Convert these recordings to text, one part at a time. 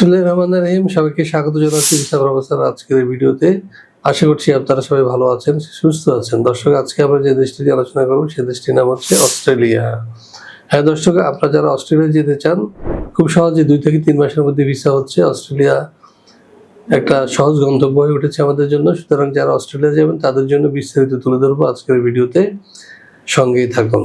বিসমুল্লাহ রহমান রহিম। সবাইকে স্বাগত জানাচ্ছি বিশাল প্রফেসর আজকের ভিডিওতে। আশা করছি আপনারা সবাই ভালো আছেন, সুস্থ আছেন। দর্শক, আজকে আমরা যে দেশটি নিয়ে আলোচনা করব সেই দেশটির নাম হচ্ছে অস্ট্রেলিয়া। হ্যাঁ দর্শক, আপনারা যারা অস্ট্রেলিয়া যেতে চান, খুব সহজে দুই থেকে তিন মাসের মধ্যে ভিসা হচ্ছে। অস্ট্রেলিয়া একটা সহজ গন্তব্য হয়ে উঠেছে আমাদের জন্য। সুতরাং যারা অস্ট্রেলিয়া যাবেন, তাদের জন্য বিস্তারিত তুলে ধরবো আজকের ভিডিওতে। সঙ্গেই থাকুন।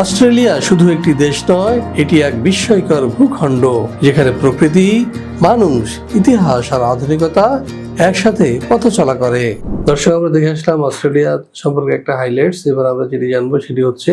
অস্ট্রেলিয়া শুধু একটি দেশ নয়, এটি এক বিস্ময়কর ভূখণ্ড, যেখানে প্রকৃতি, মানুষ, ইতিহাস আর আধুনিকতা একসাথে পথ চলা করে। দর্শক, আমরা দেখে আসলাম অস্ট্রেলিয়া সম্পর্কে একটা হাইলাইটস এবার আমরা যেটি জানব সেটি হচ্ছে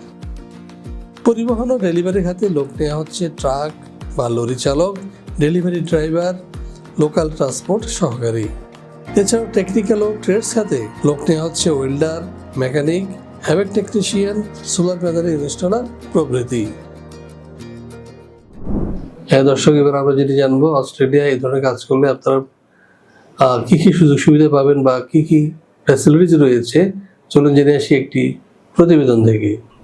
পরিবহন ও ডেলিভারি খাতে লোক নেওয়া হচ্ছে ট্রাক বা লরি চালক, ডেলিভারি ড্রাইভার, লোকাল ট্রান্সপোর্ট সহকারী। এছাড়াও টেকনিক্যাল ও ট্রেডস খাতে লোক নেওয়া হচ্ছে welder, mechanic HVAC technician, solar প্যানেলের ইনস্টলার প্রভৃতি। হ্যাঁ দর্শক, এবার আমরা যেটি জানব, অস্ট্রেলিয়া এই ধরনের কাজ করলে আপনারা কি কি সুযোগ সুবিধা পাবেন বা কী কী ফ্যাসিলিটিস রয়েছে, চলুন জেনে আসি একটি প্রতিবেদন থেকে।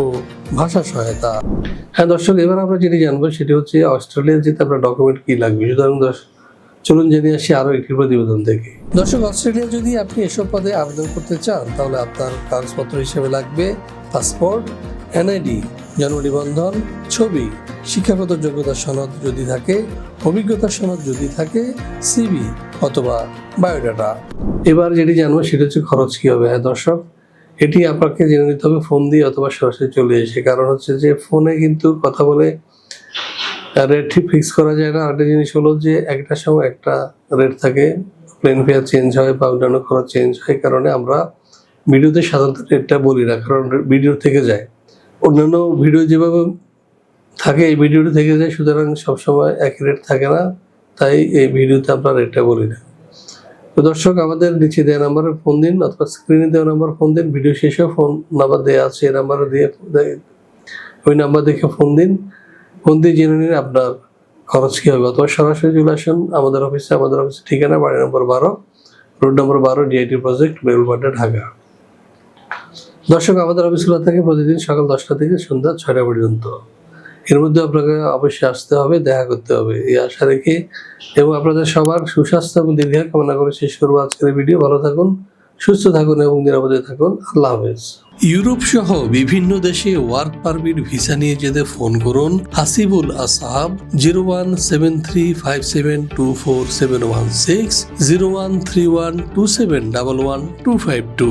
ও ভাষা সহায়তা। হ্যাঁ দর্শক, এবার আমরা যেটি জানব সেটি হচ্ছে অস্ট্রেলিয়ার যেতে আপনার ডকুমেন্ট কি লাগবে? সুতরাং দর্শক চলুন জেনে আসি আরও একটি প্রতিবেদন থেকে। দর্শক, অস্ট্রেলিয়া যদি আপনি এসব পদে আবেদন করতে চান, তাহলে আপনার কাগজপত্র হিসেবে লাগবে পাসপোর্ট, এনআইডি জন্ম নিবন্ধন ছবি, শিক্ষাগত যোগ্যতা সনদ যদি থাকে অভিজ্ঞতা সনদ যদি থাকে সিবি অথবা বায়োডাটা। এবার যেটি জানব সেটা হচ্ছে খরচ কী হবে? হ্যাঁ দর্শক এটি আপনাকে জেনে নিতে হবে, ফোন দিয়ে অথবা সরাসরি চলে এসে। কারণ হচ্ছে যে, ফোনে কিন্তু কথা বলে রেট ঠিক ফিক্স করা যায় না। আরেকটা জিনিস হলো যে একটা সময় একটা রেট থাকে প্লেন ফেয়ার চেঞ্জ হয় বা অন্যান্য খরচ চেঞ্জ হয়, কারণে আমরা ভিডিওতে সাধারণত রেটটা বলি না, কারণ ভিডিও থেকে যায়। অন্যান্য ভিডিও যেভাবে থাকে, এই ভিডিওটা থেকে যায়, সুতরাং সবসময় এক রেট থাকে না, তাই এই ভিডিওতে আমরা রেটটা বলি না। তো দর্শক, আমাদের নিচে দেওয়া নাম্বারে ফোন দিন অথবা স্ক্রিনে দেওয়া নাম্বার ফোন দিন। ভিডিও শেষেও ফোন নাম্বার দেওয়া আছে, এই নাম্বারে দিয়ে ওই নাম্বার দেখে ফোন দিন। ফোন দিয়ে জেনে নিন আপনার খরচ কী হবে। অথবা সরাসরি চলে আসুন আমাদের অফিসে আমাদের অফিসের ঠিকানা বাড়ি নম্বর বারো রোড নম্বর বারো ডিআইটি প্রজেক্ট বেলবাড্ডা ঢাকা। দর্শক, আমাদের অফিসগুলো থাকে প্রতিদিন সকাল দশটা থেকে সন্ধ্যা ছয়টা পর্যন্ত। এর মধ্যে আপনাকে অবশ্যই আসতে হবে, দেখা করতে হবে। এই আশা রেখে এবং আপনাদের সবার সুস্বাস্থ্য এবং দীর্ঘায়ু কামনা করে শেষ করব আজকের ভিডিও। ভালো থাকুন, সুস্থ থাকুন এবং নিরাপদে থাকুন। আল্লাহ হাফেজ। ইউরোপ সহ বিভিন্ন দেশে ওয়ার্ক পারমিট ভিসা নিয়ে যেতে ফোন করুন Hasibul Asahab zero one seven three five seven two four seven one six, zero one three one two seven double one two five two.